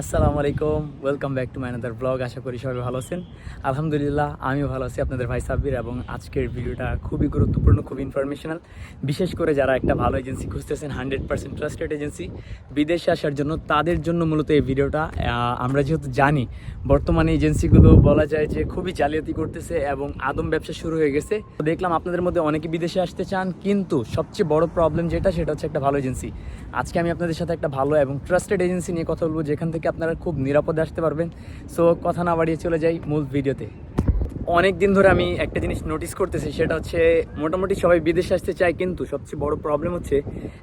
আসসালামু আলাইকুম। Welcome back to মাইনাদার ব্লগ আশা করি সবাই ভালো আছেন। আলহামদুলিল্লাহ, আমিও ভালো আছি আপনাদের ভাই সাব্বির এবং আজকের ভিডিওটা খুবই গুরুত্বপূর্ণ খুব ইনফরমেশনাল বিশেষ করে যারা একটা ভালো এজেন্সি খুঁজতেছেন হান্ড্রেড পার্সেন্ট ট্রাস্টেড এজেন্সি বিদেশে আসার জন্য তাদের জন্য মূলত এই ভিডিওটা। আমরা যেহেতু জানি, বর্তমানে এজেন্সিগুলো বলা যায় যে খুবই জালিয়াতি করতেছে এবং আদম ব্যবসা শুরু হয়ে গেছে। দেখলাম আপনাদের মধ্যে অনেকে বিদেশে আসতে চান, কিন্তু সবচেয়ে বড় প্রবলেম যেটা, সেটা হচ্ছে একটা ভালো এজেন্সি আজকে আমি আপনাদের সাথে একটা ভালো এবং ট্রাস্টেড এজেন্সি নিয়ে কথা বলব, যেখান থেকে আপনারা খুব নিরাপদে আসতে পারবেন। সো কথা না বাড়িয়ে চলে যাই মূল ভিডিওতে। অনেক দিন ধরে আমি একটা জিনিস নোটিস করতেছি, সেটা হচ্ছে মোটামুটি সবাই বিদেশে আসতে চায়, কিন্তু সবচেয়ে বড় প্রবলেম হচ্ছে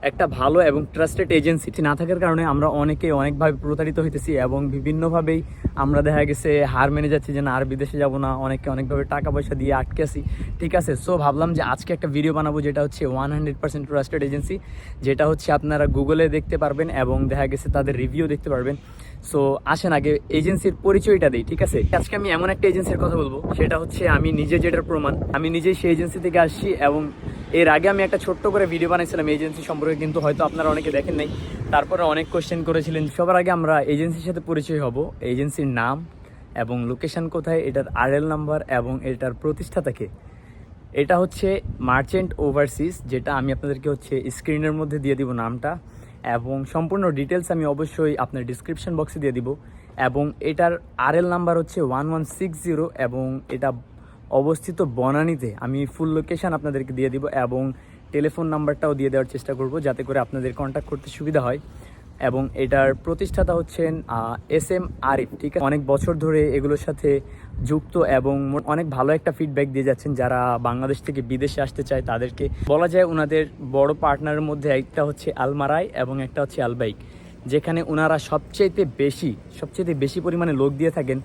একটা ভালো এবং ট্রাস্টেড এজেন্সি না থাকার কারণে আমরা অনেকে অনেকভাবে প্রতারিত হইতেছি এবং বিভিন্নভাবেই আমরা দেখা গেছে হার মেনে যাচ্ছি যে না, আর বিদেশে যাব না অনেকে অনেকভাবে টাকা পয়সা দিয়ে আটকে আসি ঠিক আছে? সো ভাবলাম যে আজকে একটা ভিডিও বানাবো যেটা হচ্ছে one hundred percent trusted agency যেটা হচ্ছে আপনারা গুগলে দেখতে পারবেন এবং দেখা গেছে তাদের রিভিউ দেখতে পারবেন। সো আসেন আগে এজেন্সির পরিচয়টা দিই, ঠিক আছে? আজকে আমি এমন একটা এজেন্সির কথা বলব, সেটা হচ্ছে আমি নিজে যেটার প্রমাণ, আমি নিজেই সেই এজেন্সি থেকে আসছি এবং এর আগে আমি একটা ছোট্ট করে ভিডিও বানিয়েছিলাম এজেন্সি সম্পর্কে, কিন্তু হয়তো আপনারা অনেকে দেখেন নাই। তারপরে অনেক কোয়েশ্চেন করেছিলেন, সবার আগে আমরা এজেন্সির সাথে পরিচয় হব এজেন্সির নাম এবং লোকেশান কোথায়, এটার আরএল নাম্বার এবং এটার প্রতিষ্ঠাতাকে এটা হচ্ছে মার্চেন্ট ওভারসিজ যেটা আমি আপনাদেরকে হচ্ছে স্ক্রিনের মধ্যে দিয়ে দিব নামটা। এবং সম্পূর্ণ ডিটেলস আমি অবশ্যই আপনার ডিসক্রিপশন বক্সে দিয়ে দিব। এবং এটার আরএল নাম্বার হচ্ছে ওয়ান ওয়ান সিক্স জিরো এবং এটা অবস্থিত বনানীতে আমি ফুল লোকেশান আপনাদেরকে দিয়ে দিব এবং টেলিফোন নাম্বারটাও দিয়ে দেওয়ার চেষ্টা করব যাতে করে আপনাদের কন্ট্যাক্ট করতে সুবিধা হয়। এবং এটার প্রতিষ্ঠাতা হচ্ছেন এস এম আরিফ, ঠিক আছে? অনেক বছর ধরে এগুলোর সাথে যুক্ত এবং অনেক ভালো একটা ফিডব্যাক দিয়ে যাচ্ছেন যারা বাংলাদেশ থেকে বিদেশে আসতে চায় তাদেরকে। বলা যায় ওনাদের বড় পার্টনারের মধ্যে একটা হচ্ছে আলমারাই এবং একটা হচ্ছে আলবাইক, যেখানে ওনারা সবচেয়েতে বেশি সবচেয়ে বেশি পরিমাণে লোক দিয়ে থাকেন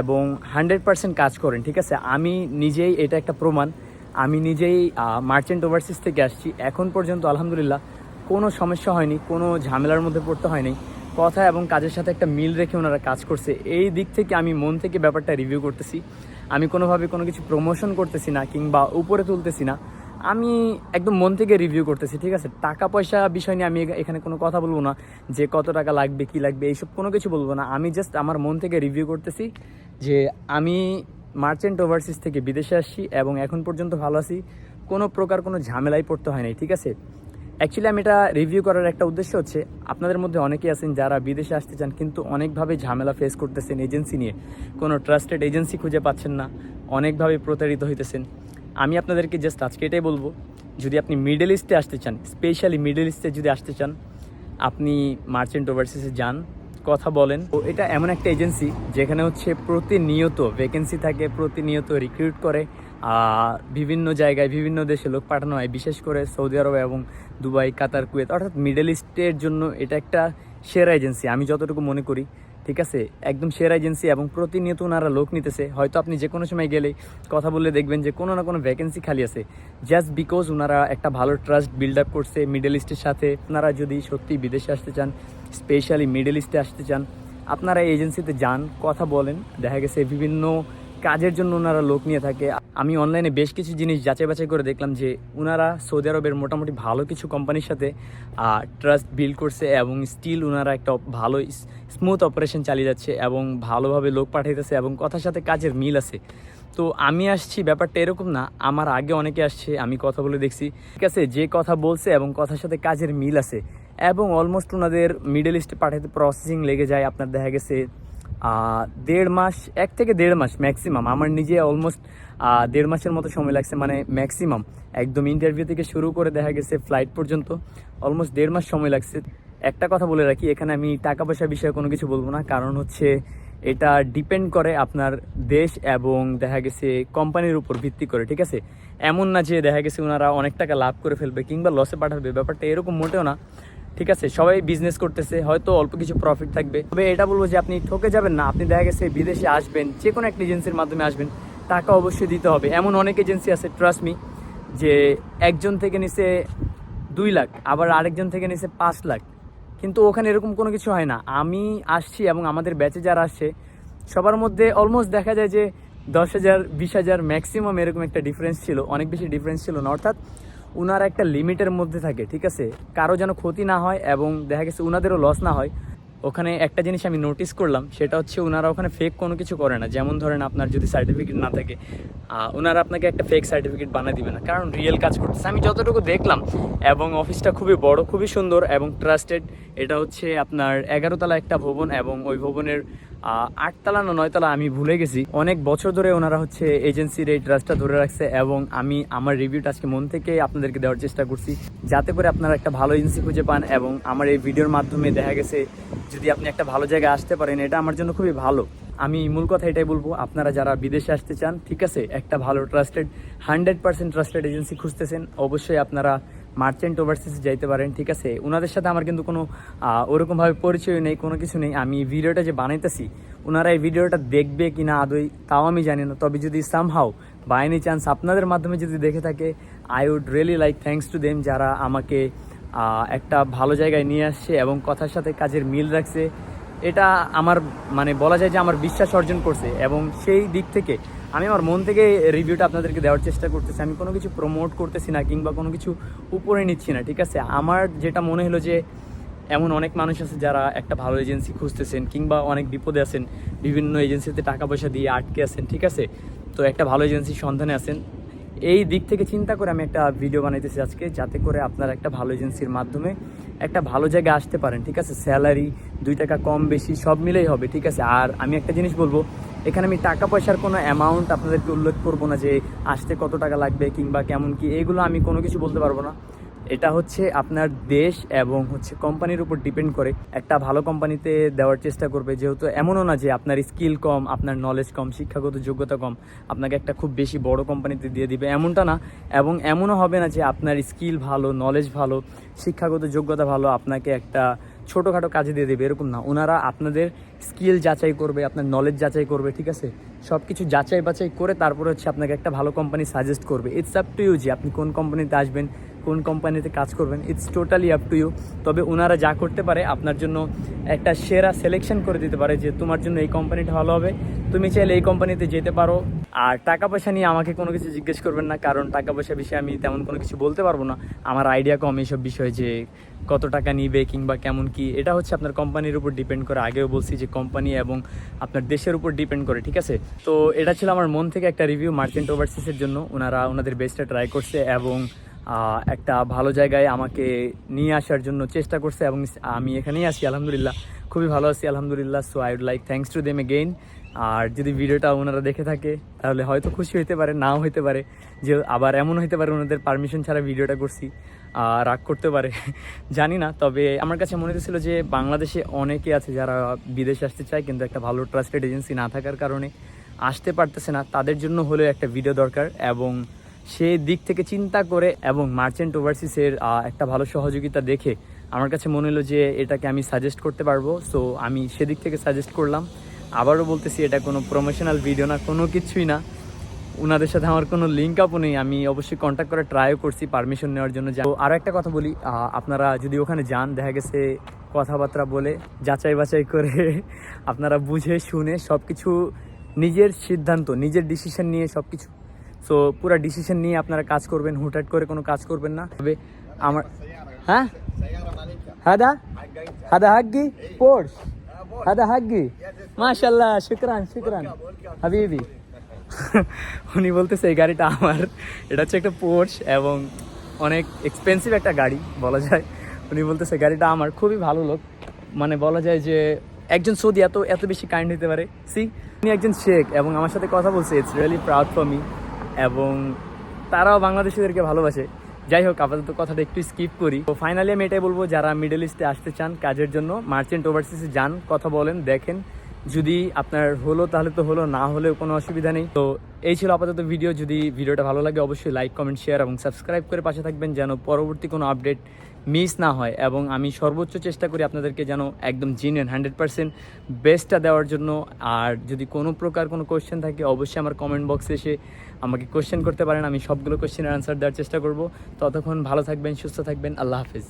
এবং হান্ড্রেড পার্সেন্ট কাজ করেন, ঠিক আছে? আমি নিজেই এটা একটা প্রমাণ। আমি নিজেই মার্চেন্ট ওভারসিজ থেকে আসছি। এখন পর্যন্ত আলহামদুলিল্লাহ কোনো সমস্যা হয়নি, কোনো ঝামেলার মধ্যে পড়তে হয়নি। কথা এবং কাজের সাথে একটা মিল রেখে ওনারা কাজ করছে। এই দিক থেকে আমি মন থেকে ব্যাপারটা রিভিউ করতেছি। আমি কোনোভাবে কোনো কিছু প্রমোশন করতেছি না কিংবা উপরে তুলতেছি না। আমি একদম মন থেকে রিভিউ করতেছি, ঠিক আছে? টাকা পয়সা বিষয় নিয়ে আমি এখানে কোনো কথা বলব না। যে কত টাকা লাগবে, কি লাগবে, এইসব কোনো কিছু বলব না। আমি জাস্ট আমার মন থেকে রিভিউ করতেছি যে আমি মার্চেন্ট ওভারসিজ থেকে বিদেশে আসছি এবং এখন পর্যন্ত ভালো আছি। কোনো প্রকার কোনো ঝামেলায় পড়তে হয় নাই, ঠিক আছে? অ্যাকচুয়ালি আমি এটা রিভিউ করার একটা উদ্দেশ্য হচ্ছে, আপনাদের মধ্যে অনেকেই আছেন যারা বিদেশে আসতে চান, কিন্তু অনেকভাবে ঝামেলা ফেস করতেছেন এজেন্সি নিয়ে। কোনো ট্রাস্টেড এজেন্সি খুঁজে পাচ্ছেন না, অনেকভাবে প্রতারিত হইতেছেন। আমি আপনাদেরকে জাস্ট আজকে এটাই বলব, যদি আপনি মিডল ইস্টে আসতে চান স্পেশালি মিডল ইস্টে যদি আসতে চান, আপনি মার্চেন্ট ওভারসিসে যান, কথা বলেন। তো এটা এমন একটা এজেন্সি যেখানে হচ্ছে প্রতিনিয়ত ভ্যাকেন্সি থাকে, প্রতিনিয়ত রিক্রুট করে বিভিন্ন জায়গায় বিভিন্ন দেশে লোক পাঠানো হয়। বিশেষ করে সৌদি আরব এবং দুবাই, কাতার, কুয়েত, অর্থাৎ মিডল ইস্টের জন্য এটা একটা সেরা এজেন্সি। আমি যতটুকু মনে করি, ঠিক আছে? একদম সেরা এজেন্সি এবং প্রতিনিয়ত ওনারা লোক নিতেছে। হয়তো আপনি যে কোনো সময় গেলে কথা বললে দেখবেন যে কোনো না কোনো ভ্যাকেন্সি খালি আছে। জাস্ট বিকজ ওনারা একটা ভালো ট্রাস্ট বিল্ড আপ করছে মিডল ইস্টের সাথে। আপনারা যদি সত্যি বিদেশে আসতে চান স্পেশালি মিডল ইস্টে আসতে চান, আপনারা এই এজেন্সিতে যান, কথা বলেন। দেখা গেছে বিভিন্ন কাজের জন্য ওনারা লোক নিয়ে থাকে। আমি অনলাইনে বেশ কিছু জিনিস যাচাই বাছাই করে দেখলাম যে ওনারা সৌদি আরবের মোটামুটি ভালো কিছু কোম্পানির সাথে ট্রাস্ট বিল্ড করছে এবং স্টিল ওনারা একটা ভালো স্মুথ অপারেশন চালিয়ে যাচ্ছে এবং ভালোভাবে লোক পাঠাইতেছে এবং কথার সাথে কাজের মিল আছে। তো আমি আসছি, ব্যাপারটা এরকম না, আমার আগে অনেকে আসছে, আমি কথা বলে দেখছি। ঠিক আছে, যে কথা বলছে এবং কথার সাথে কাজের মিল আছে। এবং অলমোস্ট ওনাদের মিডল ইস্টে পাঠাতে প্রসেসিং লেগে যায়, আপনার দেখা গেছে দেড় মাস, এক থেকে দেড় মাস ম্যাক্সিমাম আমার নিজে অলমোস্ট দেড় মাসের মতো সময় লাগছে মানে ম্যাক্সিমাম একদম ইন্টারভিউ থেকে শুরু করে দেখা গেছে ফ্লাইট পর্যন্ত অলমোস্ট দেড় মাস সময় লাগছে। একটা কথা বলে রাখি, এখানে আমি টাকা পয়সা বিষয়ে কোনো কিছু বলব না, কারণ হচ্ছে এটা ডিপেন্ড করে আপনার দেশ এবং দেখা গেছে কোম্পানির উপর ভিত্তি করে, ঠিক আছে? এমন না যে দেখা গেছে ওনারা অনেক টাকা লাভ করে ফেলবে কিংবা লসে পাঠাবে, ব্যাপারটা এরকম মোটেও না। ঠিক আছে? সবাই বিজনেস করতেছে, হয়তো অল্প কিছু প্রফিট থাকবে। তবে এটা বলব যে আপনি ঠকে যাবেন না, আপনি দেখা গেছে বিদেশে আসবেন যে কোনো একটা এজেন্সির মাধ্যমে আসবেন, টাকা অবশ্যই দিতে হবে। এমন অনেক এজেন্সি আছে ট্রাস্ট মি যে একজন থেকে নিচে দুই লাখ, আবার আরেকজন থেকে নিচে পাঁচ লাখ। কিন্তু ওখানে এরকম কোনো কিছু হয় না। আমি আসছি এবং আমাদের ব্যাচে যারা আসছে, সবার মধ্যে অলমোস্ট দেখা যায় যে দশ হাজার, বিশ হাজার ম্যাক্সিমাম এরকম একটা ডিফারেন্স ছিল, অনেক বেশি ডিফারেন্স ছিল না। অর্থাৎ উনারা একটা লিমিটের মধ্যে থাকে, ঠিক আছে? কারও যেন ক্ষতি না হয় এবং দেখা গেছে ওনাদেরও লস না হয়। ওখানে একটা জিনিস আমি নোটিস করলাম, সেটা হচ্ছে ওনারা ওখানে ফেক কোনো কিছু করে না। যেমন ধরেন আপনার যদি সার্টিফিকেট না থাকে ওনারা আপনাকে একটা ফেক সার্টিফিকেট বানিয়ে দিবে না। কারণ রিয়েল কাজ করতেছে। আমি যতটুকু দেখলাম, এবং অফিসটা খুবই বড়, খুবই সুন্দর, এবং ট্রাস্টেড এটা হচ্ছে আপনার এগারোতলা একটা ভবন, এবং ওই ভবনের আটতলা না নয়তলা আমি ভুলে গেছি। অনেক বছর ধরে ওনারা হচ্ছে এজেন্সির এই ট্রাস্টটা ধরে রাখছে, এবং আমি আমার রিভিউটা আজকে মন থেকে আপনাদেরকে দেওয়ার চেষ্টা করছি। যাতে করে আপনারা একটা ভালো এজেন্সি খুঁজে পান, এবং আমার এই ভিডিওর মাধ্যমে দেখা গেছে, যদি আপনি একটা ভালো জায়গায় আসতে পারেন, এটা আমার জন্য খুবই ভালো। আমি মূল কথা এটাই বলব, আপনারা যারা বিদেশে আসতে চান, ঠিক আছে, একটা ভালো trusted hundred percent trusted agency খুঁজতেছেন, অবশ্যই আপনারা মার্চেন্ট ওভারসিজ যাইতে পারেন, ঠিক আছে। ওনাদের সাথে আমার কিন্তু কোনো ওরকমভাবে পরিচয় নেই, কোনো কিছু নেই। আমি ভিডিওটা যে বানাইতেছি ওনারা এই ভিডিওটা দেখবে কি না আদৌ তাও আমি জানি না। তবে যদি সামহাও বাই এনি চান্স আপনাদের মাধ্যমে যদি দেখে থাকে I would really like thanks to them যারা আমাকে একটা ভালো জায়গায় নিয়ে আসছে এবং কথার সাথে কাজের মিল রাখছে। এটা আমার মানে বলা যায় যে আমার বিশ্বাস অর্জন করছে এবং সেই দিক থেকে আমি আমার মন থেকে রিভিউটা আপনাদেরকে দেওয়ার চেষ্টা করতেছি। আমি কোনো কিছু প্রমোট করতেছি না কিংবা কোনো কিছু উপরে নিচ্ছি না, ঠিক আছে? আমার যেটা মনে হলো যে এমন অনেক মানুষ আছে যারা একটা ভালো এজেন্সি খুঁজতেছেন কিংবা অনেক বিপদে আছেন, বিভিন্ন এজেন্সিতে টাকা পয়সা দিয়ে আটকে আছেন, ঠিক আছে? তো একটা ভালো এজেন্সির সন্ধানে আছেন। এই দিক থেকে চিন্তা করে আমি একটা ভিডিও বানাইতেছি আজকে, যাতে করে আপনার একটা ভালো এজেন্সির মাধ্যমে একটা ভালো জায়গায় আসতে পারেন, ঠিক আছে? স্যালারি দুই টাকা কম বেশি সব মিলেই হবে, ঠিক আছে? আর আমি একটা জিনিস বলব, এখানে আমি টাকা পয়সার কোনো অ্যামাউন্ট আপনাদেরকে উল্লেখ করব না যে আসতে কত টাকা লাগবে কিংবা কেমন কি, এগুলো আমি কোনো কিছু বলতে পারব না। এটা হচ্ছে আপনার দেশ এবং হচ্ছে কোম্পানির উপর ডিপেন্ড করে। একটা ভালো কোম্পানিতে দেওয়ার চেষ্টা করবে, যেহেতু এমনও না যে আপনার স্কিল কম, আপনার নলেজ কম, শিক্ষাগত যোগ্যতা কম, আপনাকে একটা খুব বেশি বড় কোম্পানিতে দিয়ে দিবে। এমনটা না, এবং এমনও হবে না যে আপনার স্কিল ভালো নলেজ ভালো, শিক্ষাগত যোগ্যতা ভালো, আপনাকে একটা ছোটোখাটো কাজে দিয়ে দেবে, এরকম না। ওনারা আপনাদের স্কিল যাচাই করবে, আপনার নলেজ যাচাই করবে, ঠিক আছে? সব কিছু যাচাই বাছাই করে তারপরে হচ্ছে আপনাকে একটা ভালো কোম্পানি সাজেস্ট করবে। ইটস আপ টু ইউ যে আপনি কোন কোম্পানিতে আসবেন কোন কোম্পানিতে কাজ করবেন it's totally up to you তবে ওনারা যা করতে পারে, আপনার জন্য একটা সেরা সিলেকশন করে দিতে পারে যে তোমার জন্য এই কোম্পানিটা ভালো হবে। তুমি চাইলে এই কোম্পানিতে যেতে পারো। আর টাকা পয়সা নিয়ে আমাকে কোনো কিছু জিজ্ঞেস করবেন না, কারণ টাকা পয়সা বিষয়ে আমি তেমন কোনো কিছু বলতে পারব না। আমার আইডিয়া কম এইসব বিষয়ে যে কত টাকা নিবে কিংবা কেমন কি, এটা হচ্ছে আপনার কোম্পানির উপর ডিপেন্ড করে। আগেও বলছি যে কোম্পানি এবং আপনার দেশের উপর ডিপেন্ড করে, ঠিক আছে? তো এটা ছিল আমার মন থেকে একটা রিভিউ মার্চেন্ট ওভারসিসের জন্য। ওনারা ওনাদের বেস্টটা ট্রাই করছে এবং একটা ভালো জায়গায় আমাকে নিয়ে আসার জন্য চেষ্টা করছে এবং আমি এখানেই আছি, আলহামদুলিল্লাহ। খুবই ভালো আছি, আলহামদুলিল্লাহ। So I would like thanks to them again আর যদি ভিডিওটা ওনারা দেখে থাকে, তাহলে হয়তো খুশি হইতে পারে, নাও হইতে পারে যে আবার এমন হইতে পারে ওনাদের পারমিশন ছাড়া ভিডিওটা করছি আর রাগ করতে পারে। জানি না, তবে আমার কাছে মনে হচ্ছিল যে বাংলাদেশে অনেকে আছে যারা বিদেশে আসতে চায় কিন্তু একটা ভালো ট্রাস্টেড এজেন্সি না থাকার কারণে আসতে পারতেছে না। তাদের জন্য হলেও একটা ভিডিও দরকার এবং সেই দিক থেকে চিন্তা করে এবং মার্চেন্ট ওভারসিসের একটা ভালো সহযোগিতা দেখে আমার কাছে মনে হলো যে এটাকে আমি সাজেস্ট করতে পারব। সো আমি সেদিক থেকে সাজেস্ট করলাম। আবারও বলতেছি, এটা কোনো প্রমোশনাল ভিডিও না, কোনো কিছুই না। ওনাদের সাথে আমার কোনো লিঙ্ক আপও নেই। আমি অবশ্যই কন্ট্যাক্ট করে ট্রাইও করছি পারমিশন নেওয়ার জন্য। তো আরও একটা কথা বলি আপনারা যদি ওখানে যান, দেখা গেছে কথাবার্তা বলে, যাচাই বাছাই করে আপনারা বুঝে, শুনে সব কিছু নিজের সিদ্ধান্ত, নিজের ডিসিশন নিয়ে সব কিছু সো পুরো ডিসিশন নিয়ে আপনারা কাজ করবেন, হুটহাট করে কোনো কাজ করবেন না। তবে আমার হ্যাঁ? হাদা? হাদা হাগি পোর্স হাদা হাগি মাশাল্লাহ শুক্রান শুক্রান। হাবিবি। উনি বলতেছে, এই গাড়িটা আমার। এটা হচ্ছে একটা পোর্স এবং অনেক এক্সপেন্সিভ একটা গাড়ি, বলা যায়। উনি বলতেছে, গাড়িটা আমার, খুবই ভালো লোক। মানে বলা যায় যে, একজন সৌদি এত এত বেশি কাইন্ড হতে পারে। সি উনি একজন শেখ এবং আমার সাথে কথা বলছে it's really proud for me এবং তারাও বাংলাদেশিদেরকে ভালোবাসে। যাই হোক, আপাতত কথাটা একটু স্কিপ করি। তো ফাইনালি আমি এটাই বলব, যারা মিডল ইস্টে আসতে চান কাজের জন্য মার্চেন্ট ওভারসিসে যান, কথা বলেন, দেখেন। যদি আপনার হলো, তাহলে তো হলো, না হলেও কোনো অসুবিধা নেই। তো এই ছিল আপাতত ভিডিও যদি ভিডিওটা ভালো লাগে, অবশ্যই লাইক কমেন্ট শেয়ার এবং সাবস্ক্রাইব করে পাশে থাকবেন, যেন পরবর্তী কোনো আপডেট মিস না হয় এবং আমি সর্বোচ্চ চেষ্টা করি আপনাদেরকে যেন একদম জিনিয়ান হান্ড্রেড পার্সেন্ট বেস্টটা দেওয়ার জন্য। আর যদি কোনো প্রকার কোনো কোয়েশ্চেন থাকে, অবশ্যই আমার কমেন্ট বক্সে এসে আমাকে কোয়েশ্চেন করতে পারেন। আমি সবগুলো কোয়েশ্চেনের আনসার দেওয়ার চেষ্টা করব। ততক্ষণ ভালো থাকবেন, সুস্থ থাকবেন। আল্লাহ হাফিজ।